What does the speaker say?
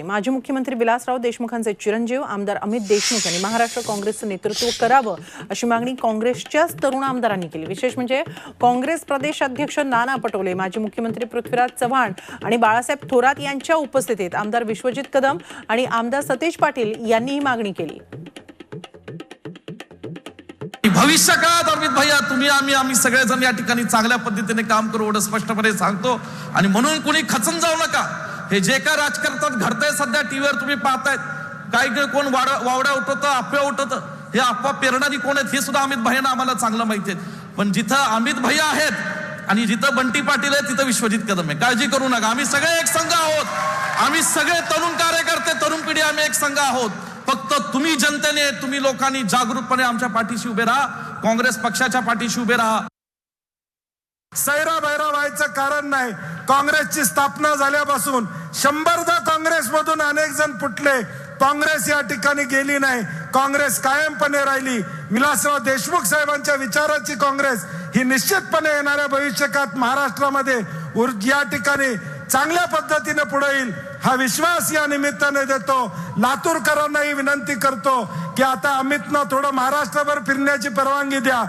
माजी मुख्यमंत्री विलासराव देशमुखांचे चिरंजीव आमदार अमित देशमुख यांनी महाराष्ट्र काँग्रेसचं नेतृत्व करावं अशी मागणी काँग्रेसच्याच तरुण आमदारांनी केली. विशेष म्हणजे काँग्रेस प्रदेश अध्यक्ष नाना पटोले माजी मुख्यमंत्री पृथ्वीराज चव्हाण आणि बाळासाहेब थोरात यांच्या उपस्थितीत आमदार विश्वजित कदम आणि आमदार सतेज पाटील यांनी ही मागणी केली. भविष्य काळात अमित भैया तुम्ही आम्ही आम्ही सगळेजण या ठिकाणी चांगल्या पद्धतीने काम करू एवढं स्पष्टपणे सांगतो. आणि म्हणून कुणी खचून जाऊ नका. हे जे काय राजकारणात घडतंय सध्या टीव्हीवर तुम्ही पाहतायत. काही काही कोण वाड वावड्या उठवतं अफवा उठवतं हे अफवा पेरणारी कोण आहेत हे सुद्धा अमित भाईना आम्हाला चांगलं माहिती आहे पण जिथं अमित भैया आहेत आणि जिथं बंटी पाटील आहेत तिथं विश्वजित कदम आहे. काळजी करू नका. आम्ही सगळे एक संघ आहोत. आम्ही सगळे तरुण कार्यकर्ते तरुण पिढी आम्ही एक संघ आहोत. फक्त तुम्ही जनतेने तुम्ही लोकांनी जागरूकपणे आमच्या पाठीशी उभे राहा. काँग्रेस पक्षाच्या पाठीशी उभे राहा. सैरा बैरा व्हायचं कारण नाही. काँग्रेसची स्थापना झाल्यापासून शंभरदा काँग्रेसमधून अनेक जण फुटले. काँग्रेस या ठिकाणी गेली नाही. काँग्रेस कायमपणे राहिली. विलासराव देशमुख साहेबांच्या विचाराची काँग्रेस ही निश्चितपणे येणाऱ्या भविष्यकाळात महाराष्ट्रामध्ये या ठिकाणी चांगल्या पद्धतीने पुढे येईल. हा विश्वास या निमित्ताने देतो. लातूरकरांनाही विनंती करतो की आता अमितनं थोडं महाराष्ट्रभर फिरण्याची परवानगी द्या.